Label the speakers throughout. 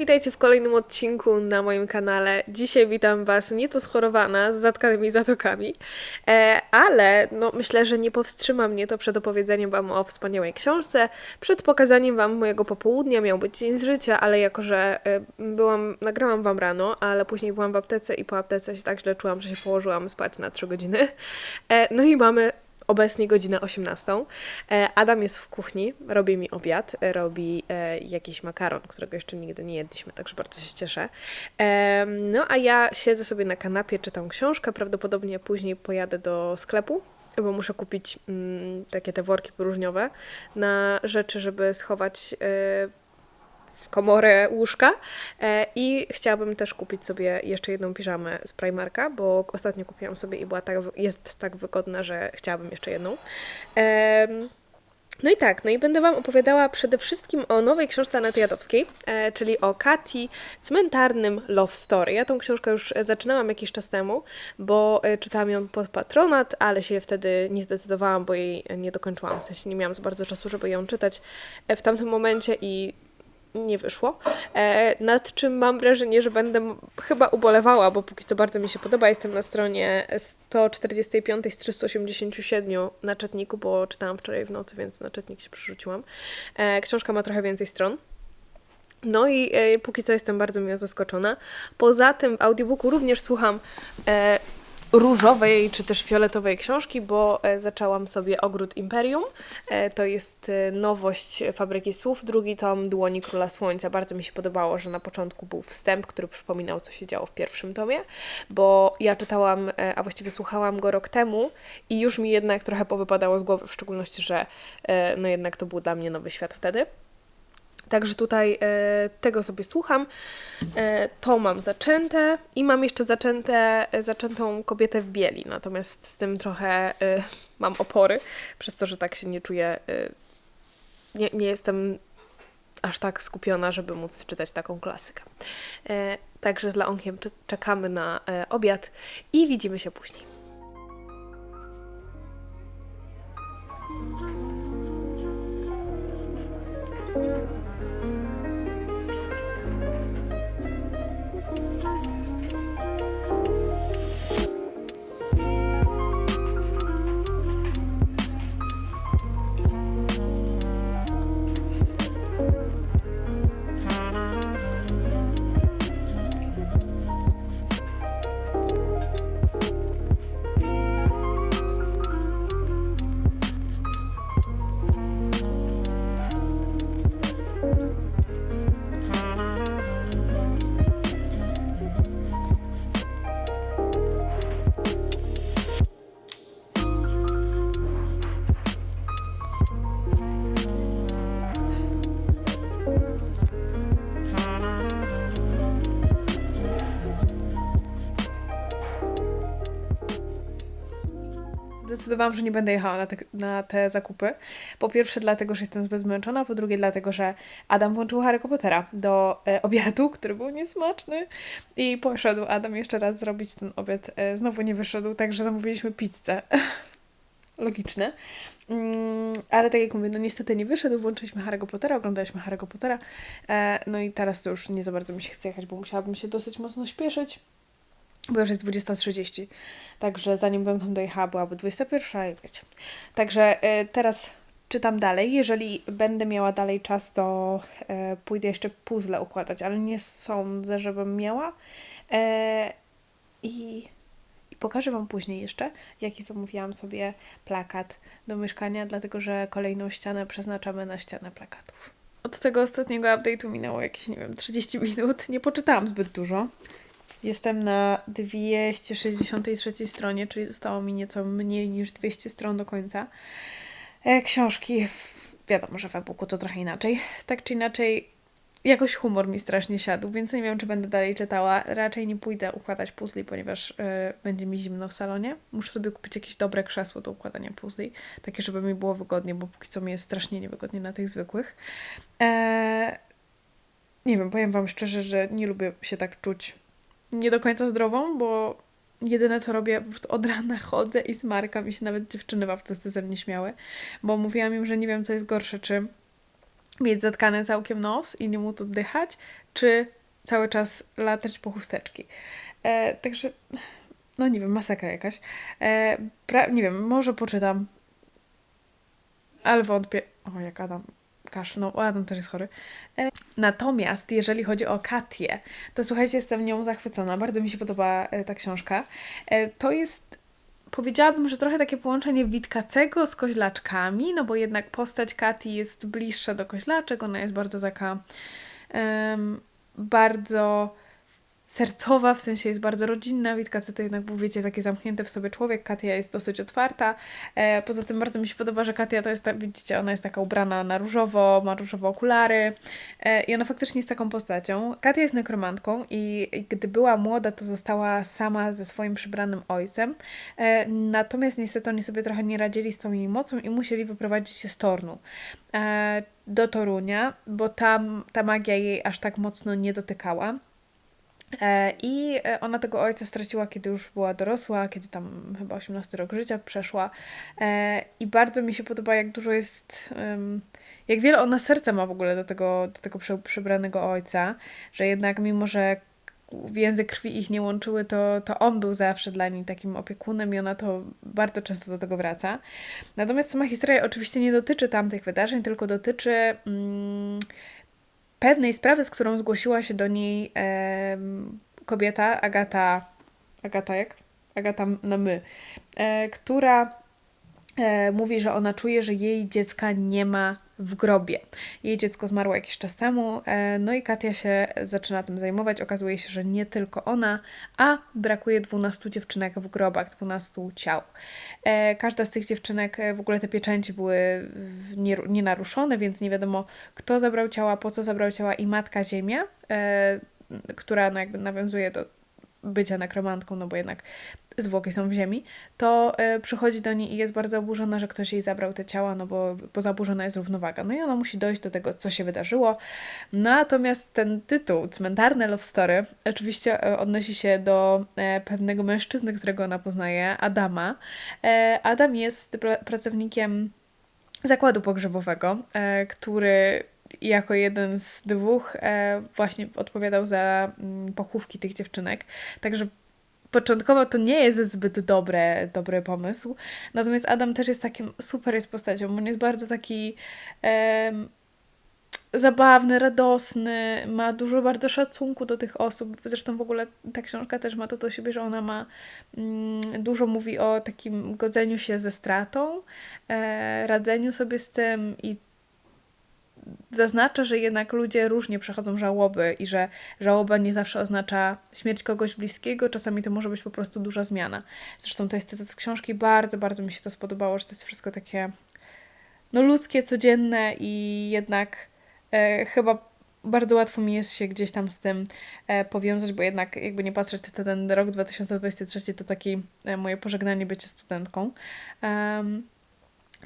Speaker 1: Witajcie w kolejnym odcinku na moim kanale. Dzisiaj witam Was nieco schorowana, z zatkanymi zatokami, e, ale no, myślę, że nie powstrzyma mnie to przed opowiedzeniem Wam o wspaniałej książce, przed pokazaniem Wam mojego popołudnia, miał być dzień z życia, ale jako, że e, byłam, nagrałam Wam rano, ale później byłam w aptece i po aptece się tak źle czułam, że się położyłam spać na 3 godziny. E, no i mamy obecnie godzinę 18. E, Adam jest w kuchni, robi mi obiad, e, robi e, jakiś makaron, którego jeszcze nigdy nie jedliśmy, także bardzo się cieszę. No a ja siedzę sobie na kanapie, czytam książkę, prawdopodobnie później pojadę do sklepu, bo muszę kupić mm, takie te worki próżniowe na rzeczy, żeby schować komorę łóżka e, i chciałabym też kupić sobie jeszcze jedną piżamę z Primarka, bo ostatnio kupiłam sobie i była tak, jest tak wygodna, że chciałabym jeszcze jedną. No i tak, no i będę Wam opowiadała przede wszystkim o nowej książce Anety Jadowskiej, e, czyli o Kati, cmentarnym Love Story. Ja tą książkę już zaczynałam jakiś czas temu, bo e, czytałam ją pod patronat, ale się wtedy nie zdecydowałam, bo jej nie dokończyłam. W sensie nie miałam za bardzo czasu, żeby ją czytać e, w tamtym momencie i nie wyszło. E, nad czym mam wrażenie, że będę chyba ubolewała, bo póki co bardzo mi się podoba. Jestem na stronie 145 z 387 na czytniku, bo czytałam wczoraj w nocy, więc na czytnik się przerzuciłam. E, książka ma trochę więcej stron. No i e, póki co jestem bardzo miła zaskoczona. Poza tym w audiobooku również słucham różowej czy też fioletowej książki, bo e, zaczęłam sobie Ogród Imperium. E, to jest e, nowość Fabryki Słów, drugi tom Dłoni Króla Słońca. Bardzo mi się podobało, że na początku był wstęp, który przypominał, co się działo w pierwszym tomie, bo ja czytałam, a właściwie słuchałam go rok temu i już mi jednak trochę powypadało z głowy, w szczególności, że no jednak to był dla mnie nowy świat wtedy. Także tutaj e, tego sobie słucham. E, to mam zaczęte i mam jeszcze zaczęte, e, zaczętą kobietę w bieli. Natomiast z tym trochę e, mam opory, przez to, że tak się nie czuję. E, nie, nie jestem aż tak skupiona, żeby móc czytać taką klasykę. E, także z Laonkiem cze- czekamy na e, obiad i widzimy się później. Zdecydowałam, że nie będę jechała na te, na te zakupy. Po pierwsze dlatego, że jestem zbyt zmęczona, po drugie dlatego, że Adam włączył Harry Pottera do e, obiadu, który był niesmaczny i poszedł Adam jeszcze raz zrobić ten obiad. E, znowu nie wyszedł, także zamówiliśmy pizzę. Logiczne. Mm, ale tak jak mówię, no niestety nie wyszedł, włączyliśmy Harry'ego Pottera, oglądaliśmy Harry'ego Pottera, e, no i teraz to już nie za bardzo mi się chce jechać, bo musiałabym się dosyć mocno śpieszyć bo już jest 20.30, także zanim bym tam dojechała, byłaby 21, i wiecie. Także e, teraz czytam dalej. Jeżeli będę miała dalej czas, to e, pójdę jeszcze puzzle układać, ale nie sądzę, żebym miała. I, I pokażę Wam później jeszcze, jaki zamówiłam sobie plakat do mieszkania, dlatego że kolejną ścianę przeznaczamy na ścianę plakatów. Od tego ostatniego update'u minęło jakieś, nie wiem, 30 minut. Nie poczytałam zbyt dużo. Jestem na 263 stronie, czyli zostało mi nieco mniej niż 200 stron do końca. E, Książki, wiadomo, że w e-booku to trochę inaczej. Tak czy inaczej, jakoś humor mi strasznie siadł, więc nie wiem, czy będę dalej czytała. Raczej nie pójdę układać puzli, ponieważ e, będzie mi zimno w salonie. Muszę sobie kupić jakieś dobre krzesło do układania puzli, takie, żeby mi było wygodnie, bo póki co mi jest strasznie niewygodnie na tych zwykłych. E, nie wiem, powiem Wam szczerze, że nie lubię się tak czuć nie do końca zdrową, bo jedyne co robię, po prostu od rana chodzę i smarkam i się nawet dziewczyny w aptece ze mnie śmiały, bo mówiłam im, że nie wiem co jest gorsze, czy mieć zatkany całkiem nos i nie móc oddychać, czy cały czas latać po chusteczki. E, także, no nie wiem, masakra jakaś. E, pra- nie wiem, może poczytam, ale wątpię. O, jak Adam kaszlnął. O, Adam też jest chory. E, natomiast jeżeli chodzi o Katię, to słuchajcie, jestem nią zachwycona. Bardzo mi się podoba e, ta książka. E, to jest powiedziałabym, że trochę takie połączenie Witkacego z koźlaczkami, no bo jednak postać Kati jest bliższa do koźlaczek, ona jest bardzo taka em, bardzo sercowa, w sensie jest bardzo rodzinna. Witkacy to jednak był, wiecie, taki zamknięty w sobie człowiek. Katia jest dosyć otwarta. E, poza tym bardzo mi się podoba, że Katia to jest, ta, widzicie, ona jest taka ubrana na różowo, ma różowe okulary e, i ona faktycznie jest taką postacią. Katia jest nekromantką i, i gdy była młoda, to została sama ze swoim przybranym ojcem. E, natomiast niestety oni sobie trochę nie radzili z tą jej mocą i musieli wyprowadzić się z Tornu e, do Torunia, bo tam ta magia jej aż tak mocno nie dotykała. E, I e, ona tego ojca straciła, kiedy już była dorosła, kiedy tam chyba 18 rok życia przeszła. E, I bardzo mi się podoba, jak dużo jest, jak wiele ona serca ma w ogóle do tego, do tego prze- przebranego ojca, że jednak mimo, że więzy krwi ich nie łączyły, to, to on był zawsze dla niej takim opiekunem i ona to bardzo często do tego wraca. Natomiast sama historia oczywiście nie dotyczy tamtych wydarzeń, tylko dotyczy mm, pewnej sprawy, z którą zgłosiła się do niej em, kobieta, Agata, Agata jak? Agata na my, e, która e, mówi, że ona czuje, że jej dziecka nie ma w grobie. Jej dziecko zmarło jakiś czas temu, e, no i Katia się zaczyna tym zajmować. Okazuje się, że nie tylko ona, a brakuje 12 dziewczynek w grobach, 12 ciał. E, Każda z tych dziewczynek, e, w ogóle te pieczęci były nienaruszone, więc nie wiadomo, kto zabrał ciała, po co zabrał ciała i Matka Ziemia, e, która no jakby nawiązuje do bycia nekromantką, no bo jednak zwłoki są w ziemi, to e, przychodzi do niej i jest bardzo oburzona, że ktoś jej zabrał te ciała, no bo, bo zaburzona jest równowaga. No i ona musi dojść do tego, co się wydarzyło. Natomiast ten tytuł, Cmentarne Love Story, oczywiście e, odnosi się do e, pewnego mężczyzny, którego ona poznaje, Adama. Adam jest pra- pracownikiem zakładu pogrzebowego, który jako jeden z dwóch e, właśnie odpowiadał za mm, pochówki tych dziewczynek. Także początkowo to nie jest zbyt dobre, dobry pomysł. Natomiast Adam też jest takim super jest postacią, on jest bardzo taki em, zabawny, radosny, ma dużo bardzo szacunku do tych osób. Zresztą w ogóle ta książka też ma to do siebie, że ona ma mm, dużo mówi o takim godzeniu się ze stratą, e, radzeniu sobie z tym i zaznacza, że jednak ludzie różnie przechodzą żałoby i że żałoba nie zawsze oznacza śmierć kogoś bliskiego, czasami to może być po prostu duża zmiana. Zresztą to jest cytat z książki, bardzo, bardzo mi się to spodobało, że to jest wszystko takie no ludzkie, codzienne i jednak e, chyba bardzo łatwo mi jest się gdzieś tam z tym e, powiązać, bo jednak jakby nie patrzeć, to ten rok 2023 to taki e, moje pożegnanie bycie studentką. Em,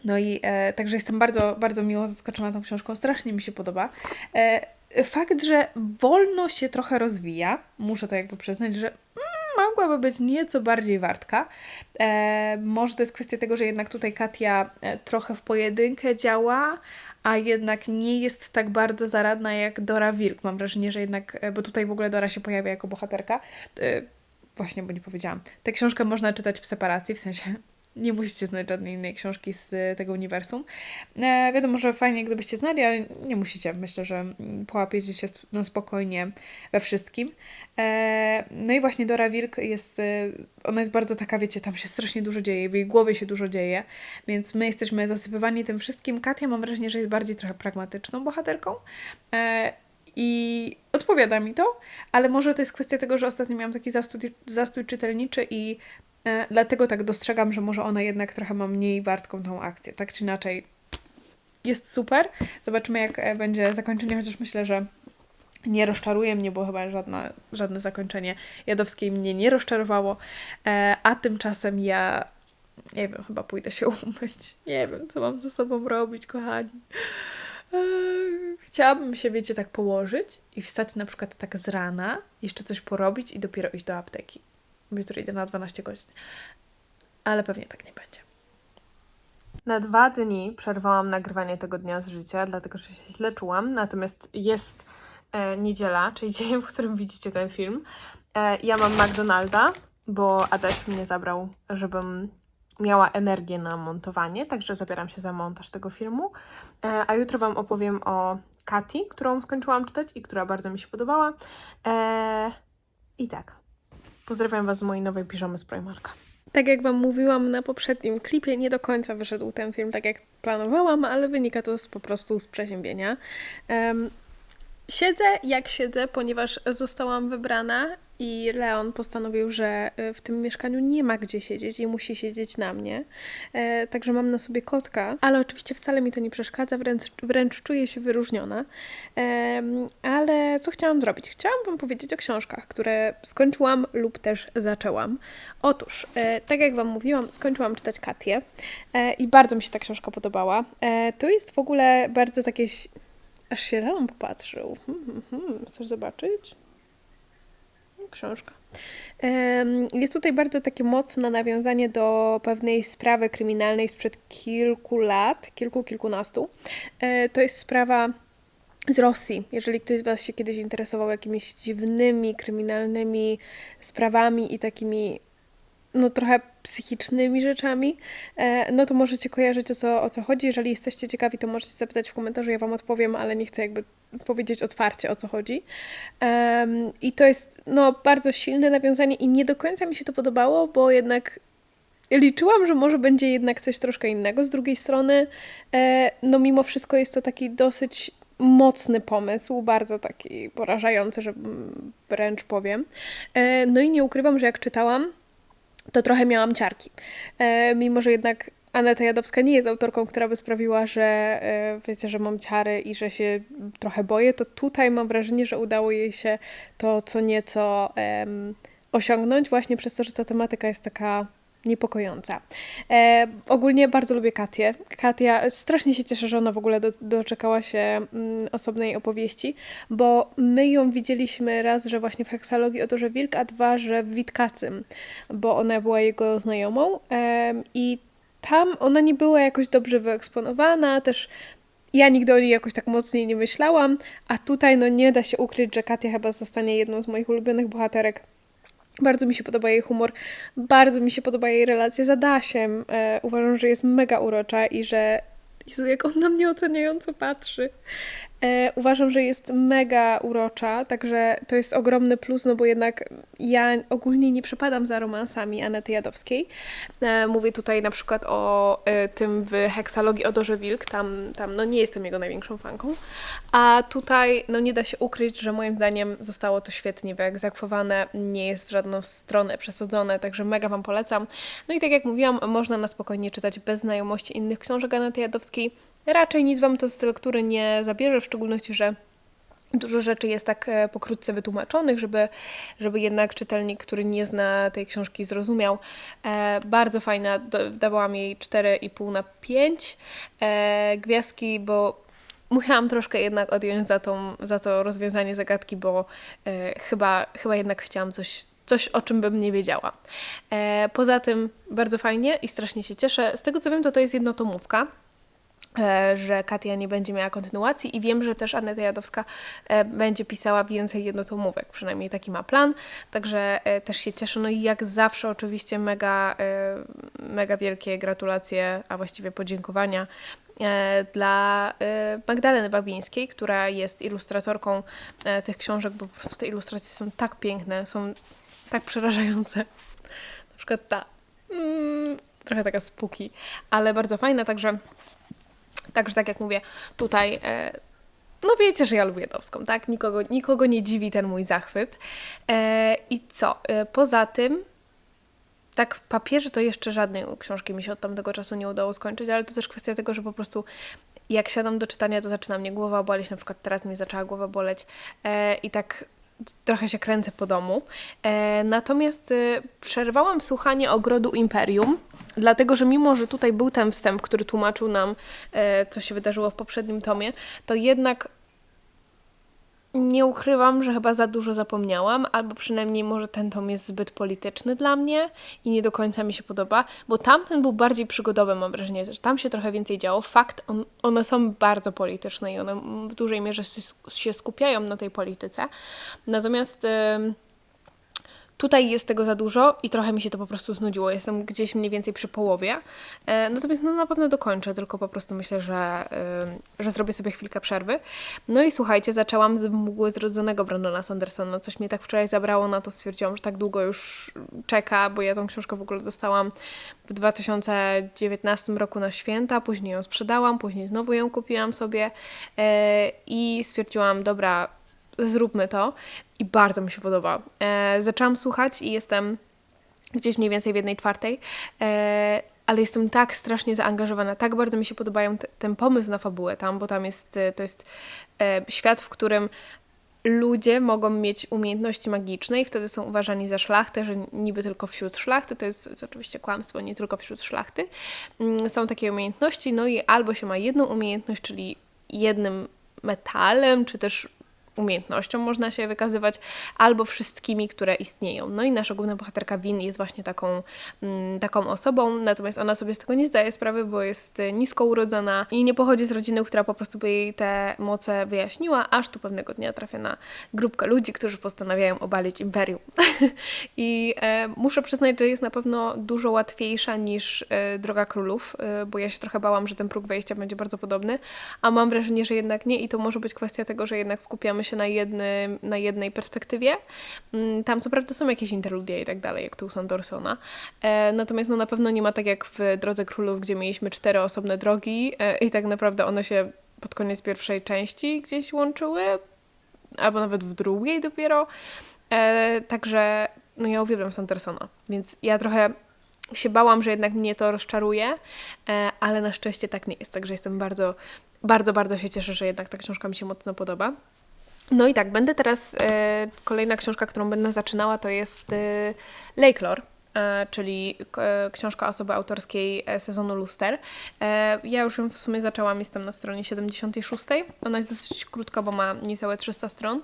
Speaker 1: no i e, także jestem bardzo, bardzo miło zaskoczona tą książką, strasznie mi się podoba. E, fakt, że wolno się trochę rozwija, muszę to jakby przyznać, że mm, mogłaby być nieco bardziej wartka. E, może to jest kwestia tego, że jednak tutaj Katia e, trochę w pojedynkę działa, a jednak nie jest tak bardzo zaradna jak Dora Wilk. Mam wrażenie, że jednak, e, bo tutaj w ogóle Dora się pojawia jako bohaterka. E, właśnie, bo nie powiedziałam. Tę książkę można czytać w separacji, w sensie nie musicie znać żadnej innej książki z e, tego uniwersum. E, wiadomo, że fajnie, gdybyście znali, ale nie musicie. Myślę, że połapiecie się na spokojnie we wszystkim. E, no i właśnie Dora Wilk jest, e, ona jest bardzo taka, wiecie, tam się strasznie dużo dzieje, w jej głowie się dużo dzieje, więc my jesteśmy zasypywani tym wszystkim. Katia mam wrażenie, że jest bardziej trochę pragmatyczną bohaterką. E, i odpowiada mi to, ale może to jest kwestia tego, że ostatnio miałam taki zastój, zastój czytelniczy i dlatego tak dostrzegam, że może ona jednak trochę ma mniej wartką tą akcję. Tak czy inaczej, jest super. Zobaczymy, jak e, będzie zakończenie, chociaż myślę, że nie rozczaruje mnie, bo chyba żadna, żadne zakończenie Jadowskiej mnie nie rozczarowało. E, a tymczasem ja, nie wiem, chyba pójdę się umyć. Nie wiem, co mam ze sobą robić, kochani. Chciałabym się, wiecie, tak położyć i wstać na przykład tak z rana, jeszcze coś porobić i dopiero iść do apteki. Jutro idę na 12 godzin. Ale pewnie tak nie będzie. Na dwa dni przerwałam nagrywanie tego dnia z życia, dlatego że się źle czułam. Natomiast jest e, niedziela, czyli dzień, w którym widzicie ten film. E, ja mam McDonalda, bo Adaś mnie zabrał, żebym miała energię na montowanie, także zabieram się za montaż tego filmu. E, a jutro Wam opowiem o Kati, którą skończyłam czytać i która bardzo mi się podobała. E, I tak, pozdrawiam Was z mojej nowej piżamy z Primarka. Tak jak Wam mówiłam na poprzednim klipie, nie do końca wyszedł ten film tak jak planowałam, ale wynika to z, po prostu z przeziębienia. Em, Siedzę jak siedzę, ponieważ zostałam wybrana i Leon postanowił, że y, w tym mieszkaniu nie ma gdzie siedzieć i musi siedzieć na mnie. E, także mam na sobie kotka, ale oczywiście wcale mi to nie przeszkadza, wręcz, wręcz czuję się wyróżniona. Em, ale co chciałam zrobić? Chciałam Wam powiedzieć o książkach, które skończyłam lub też zaczęłam. Otóż, e, tak jak Wam mówiłam, skończyłam czytać Katię e, i bardzo mi się ta książka podobała. E, to jest w ogóle bardzo takie Aż się Leon popatrzył. Hmm, hmm, hmm. Chcesz zobaczyć? Książka. Jest tutaj bardzo takie mocne nawiązanie do pewnej sprawy kryminalnej sprzed kilku lat, kilku, kilkunastu. E, To jest sprawa z Rosji. Jeżeli ktoś z Was się kiedyś interesował jakimiś dziwnymi, kryminalnymi sprawami i takimi no trochę psychicznymi rzeczami, e, no to możecie kojarzyć o co, o co chodzi. Jeżeli jesteście ciekawi, to możecie zapytać w komentarzu, ja Wam odpowiem, ale nie chcę jakby powiedzieć otwarcie o co chodzi. Em, I to jest no bardzo silne nawiązanie i nie do końca mi się to podobało, bo jednak liczyłam, że może będzie jednak coś troszkę innego. Z drugiej strony, e, no mimo wszystko jest to taki dosyć mocny pomysł, bardzo taki porażający, że wręcz powiem. E, No i nie ukrywam, że jak czytałam, to trochę miałam ciarki. E, mimo, że jednak Aneta Jadowska nie jest autorką, która by sprawiła, że e, wiecie, że mam ciary i że się trochę boję, to tutaj mam wrażenie, że udało jej się to co nieco em, osiągnąć, właśnie przez to, że ta tematyka jest taka niepokojąca. E, ogólnie bardzo lubię Katię. Katia, strasznie się cieszę, że ona w ogóle do, doczekała się mm, osobnej opowieści, bo my ją widzieliśmy raz, że właśnie w heksalogii o to, że wilk, a dwa, że w Witkacym, bo ona była jego znajomą em, i tam ona nie była jakoś dobrze wyeksponowana, też ja nigdy o niej jakoś tak mocniej nie myślałam, a tutaj no nie da się ukryć, że Katia chyba zostanie jedną z moich ulubionych bohaterek. Bardzo mi się podoba jej humor, bardzo mi się podoba jej relacja z Adasiem. E, uważam, że jest mega urocza i że Jezu, jak on na mnie oceniająco patrzy. E, uważam, że jest mega urocza, także to jest ogromny plus, no bo jednak ja ogólnie nie przepadam za romansami Anety Jadowskiej. E, mówię tutaj na przykład o e, tym w Heksalogii Odorze Wilk, tam, tam no nie jestem jego największą fanką, a tutaj no nie da się ukryć, że moim zdaniem zostało to świetnie wyegzekwowane, nie jest w żadną stronę przesadzone, także mega Wam polecam. No i tak jak mówiłam, można na spokojnie czytać bez znajomości innych książek Anety Jadowskiej. Raczej nic Wam to z lektury nie zabierze, w szczególności, że Dużo rzeczy jest tak e, pokrótce wytłumaczonych, żeby, żeby jednak czytelnik, który nie zna tej książki, zrozumiał. E, bardzo fajna, do, dawałam jej 4,5 na 5 e, gwiazdki, bo musiałam troszkę jednak odjąć za, tą, za to rozwiązanie zagadki, bo e, chyba, chyba jednak chciałam coś, coś, o czym bym nie wiedziała. E, poza tym bardzo fajnie i strasznie się cieszę. Z tego co wiem, to to jest jednotomówka że Katia nie będzie miała kontynuacji i wiem, że też Aneta Jadowska e, będzie pisała więcej jednotomówek, przynajmniej taki ma plan, także e, też się cieszę. No i jak zawsze oczywiście mega, e, mega wielkie gratulacje, a właściwie podziękowania e, dla e, Magdaleny Babińskiej, która jest ilustratorką e, tych książek, bo po prostu te ilustracje są tak piękne, są tak przerażające. Na przykład ta, mm, trochę taka spuki, ale bardzo fajna, także Także tak jak mówię, tutaj e, no wiecie, że ja lubię Jadowską, tak? Nikogo, nikogo nie dziwi ten mój zachwyt. E, I co? E, poza tym, tak w papierze to jeszcze żadnej książki mi się od tamtego czasu nie udało skończyć, ale to też kwestia tego, że po prostu jak siadam do czytania, to zaczyna mnie głowa boleć. Na przykład teraz mi zaczęła głowa boleć e, i tak trochę się kręcę po domu. E, natomiast e, przerwałam słuchanie Ogrodu Imperium, dlatego że mimo, że tutaj był ten wstęp, który tłumaczył nam, e, co się wydarzyło w poprzednim tomie, to jednak nie ukrywam, że chyba za dużo zapomniałam, albo przynajmniej może ten tom jest zbyt polityczny dla mnie i nie do końca mi się podoba, bo tamten był bardziej przygodowy, mam wrażenie, że tam się trochę więcej działo. Fakt, on, one są bardzo polityczne i one w dużej mierze się, skupiają na tej polityce. Natomiast. Ym, Tutaj jest tego za dużo i trochę mi się to po prostu znudziło. Jestem gdzieś mniej więcej przy połowie. E, natomiast no, na pewno dokończę, tylko po prostu myślę, że, y, że zrobię sobie chwilkę przerwy. No i słuchajcie, zaczęłam z mgły zrodzonego Brandona Sandersona. Coś mnie tak wczoraj zabrało na to, stwierdziłam, że tak długo już czeka, bo ja tą książkę w ogóle dostałam w 2019 roku na święta, później ją sprzedałam, później znowu ją kupiłam sobie e, i stwierdziłam, dobra, zróbmy to. I bardzo mi się podoba. E, zaczęłam słuchać i jestem gdzieś mniej więcej w jednej czwartej, e, ale jestem tak strasznie zaangażowana, tak bardzo mi się podobają te, ten pomysł na fabułę tam, bo tam jest, e, to jest e, świat, w którym ludzie mogą mieć umiejętności magiczne i wtedy są uważani za szlachtę, że niby tylko wśród szlachty, to jest, jest oczywiście kłamstwo, nie tylko wśród szlachty, mm, są takie umiejętności, no i albo się ma jedną umiejętność, czyli jednym metalem, czy też umiejętnością można się wykazywać, albo wszystkimi, które istnieją. No i nasza główna bohaterka Win jest właśnie taką, mm, taką osobą, natomiast ona sobie z tego nie zdaje sprawy, bo jest nisko urodzona i nie pochodzi z rodziny, która po prostu by jej te moce wyjaśniła, aż tu pewnego dnia trafia na grupkę ludzi, którzy postanawiają obalić imperium. I e, muszę przyznać, że jest na pewno dużo łatwiejsza niż e, Droga Królów, e, bo ja się trochę bałam, że ten próg wejścia będzie bardzo podobny, a mam wrażenie, że jednak nie i to może być kwestia tego, że jednak skupiamy się na, na jednej perspektywie. Mm, Tam co prawda są jakieś interludie i tak dalej, jak tu u Sandersona. E, natomiast no, na pewno nie ma tak jak w Drodze Królów, gdzie mieliśmy cztery osobne drogi e, i tak naprawdę one się pod koniec pierwszej części gdzieś łączyły, albo nawet w drugiej dopiero. E, także no ja uwielbiam Sandersona, więc ja trochę się bałam, że jednak mnie to rozczaruje, ale na szczęście tak nie jest. Także jestem bardzo, bardzo, bardzo się cieszę, że jednak ta książka mi się mocno podoba. No i tak, będę teraz, e, kolejna książka, którą będę zaczynała, to jest e, Lakelore, e, czyli książka osoby autorskiej sezonu Luster. Ja już ją w sumie zaczęłam, jestem na stronie 76. Ona jest dosyć krótka, bo ma niecałe 300 stron.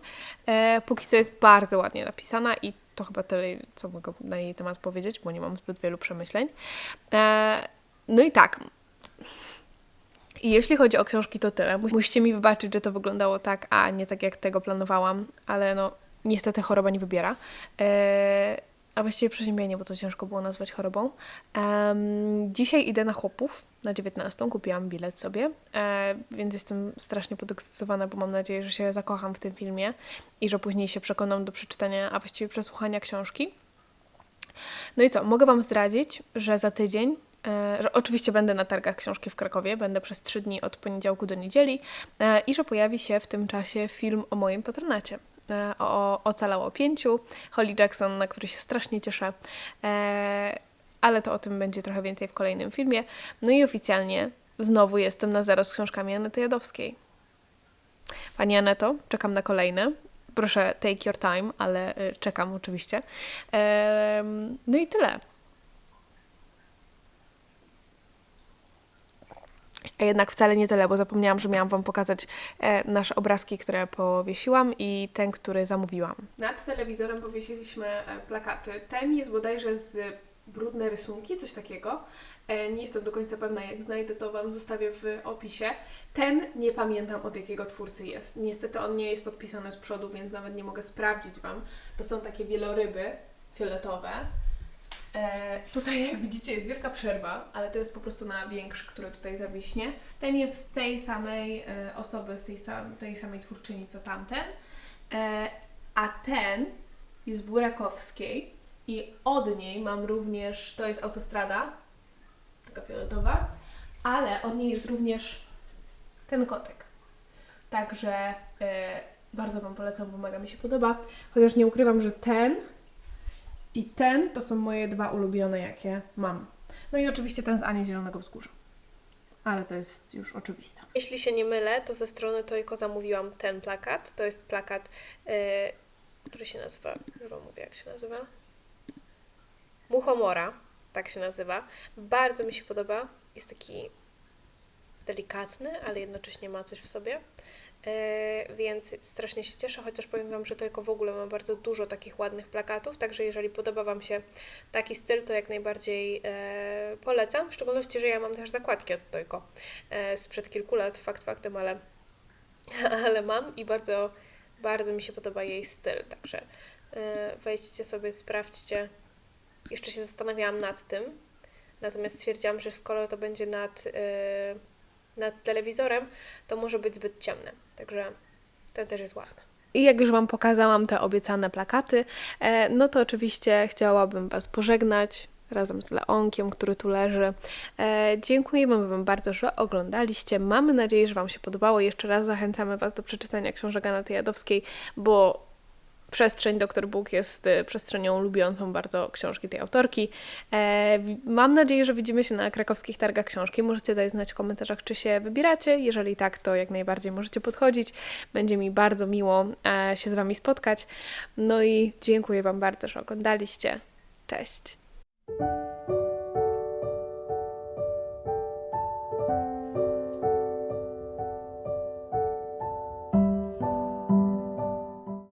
Speaker 1: Póki co jest bardzo ładnie napisana i to chyba tyle, co mogę na jej temat powiedzieć, bo nie mam zbyt wielu przemyśleń. No i tak, i jeśli chodzi o książki, to tyle. Musicie mi wybaczyć, że to wyglądało tak, a nie tak, jak tego planowałam, ale no, niestety choroba nie wybiera. Eee, a właściwie przeziębienie, bo to ciężko było nazwać chorobą. Dzisiaj idę na chłopów na 19. Kupiłam bilet sobie, e, więc jestem strasznie podekscytowana, bo mam nadzieję, że się zakocham w tym filmie i że później się przekonam do przeczytania, a właściwie przesłuchania książki. No i co, mogę Wam zdradzić, że za tydzień że oczywiście będę na targach książki w Krakowie, będę przez trzy dni od poniedziałku do niedzieli e, i że pojawi się w tym czasie film o moim patronacie. E, o Ocalało Pięciu, Holly Jackson, na który się strasznie cieszę, ale to o tym będzie trochę więcej w kolejnym filmie. No i oficjalnie znowu jestem na zero z książkami Anety Jadowskiej. Pani Aneto, czekam na kolejne. Proszę, take your time, ale czekam oczywiście. No i tyle. A jednak wcale nie tyle, bo zapomniałam, że miałam Wam pokazać e, nasze obrazki, które powiesiłam i ten, który zamówiłam. Nad telewizorem powiesiliśmy e, plakaty. Ten jest bodajże z brudne rysunki, coś takiego. E, nie jestem do końca pewna, jak znajdę, to Wam zostawię w opisie. Ten nie pamiętam od jakiego twórcy jest. Niestety on nie jest podpisany z przodu, więc nawet nie mogę sprawdzić Wam. To są takie wieloryby fioletowe. E, tutaj, jak widzicie, jest wielka przerwa, ale to jest po prostu na większy, który tutaj zawiśnie. Ten jest z tej samej e, osoby, z tej, sam, tej samej twórczyni co tamten. E, a ten jest Burakowskiej i od niej mam również, to jest autostrada, taka fioletowa, ale od niej jest również ten kotek. Także e, bardzo Wam polecam, bo mega mi się podoba. Chociaż nie ukrywam, że ten i ten to są moje dwa ulubione, jakie mam. No i oczywiście ten z Ani Zielonego Wzgórza. Ale to jest już oczywiste. Jeśli się nie mylę, to ze strony Tojko zamówiłam ten plakat. To jest plakat, yy, który się nazywa, już Wam mówię jak się nazywa. Muchomora, tak się nazywa. Bardzo mi się podoba. Jest taki delikatny, ale jednocześnie ma coś w sobie. E, więc strasznie się cieszę, chociaż powiem Wam, że Tojko w ogóle ma bardzo dużo takich ładnych plakatów, także jeżeli podoba Wam się taki styl, to jak najbardziej e, polecam, w szczególności, że ja mam też zakładki od Tojko e, sprzed kilku lat, fakt faktem, ale, ale mam i bardzo, bardzo mi się podoba jej styl, także wejdźcie sobie, sprawdźcie. Jeszcze się zastanawiałam nad tym, natomiast stwierdziłam, że skoro to będzie nad, nad telewizorem, to może być zbyt ciemne, także ten też jest ładny. I jak już Wam pokazałam te obiecane plakaty, e, no to oczywiście chciałabym Was pożegnać razem z Leonkiem, który tu leży. E, dziękujemy Wam bardzo, że oglądaliście. Mamy nadzieję, że Wam się podobało. Jeszcze raz zachęcamy Was do przeczytania książek Anaty Jadowskiej, bo przestrzeń Dr. Bóg jest y, przestrzenią lubiącą bardzo książki tej autorki. E, mam nadzieję, że widzimy się na krakowskich targach książki. Możecie dać znać w komentarzach, czy się wybieracie. Jeżeli tak, to jak najbardziej możecie podchodzić. Będzie mi bardzo miło e, się z Wami spotkać. No i dziękuję Wam bardzo, że oglądaliście. Cześć!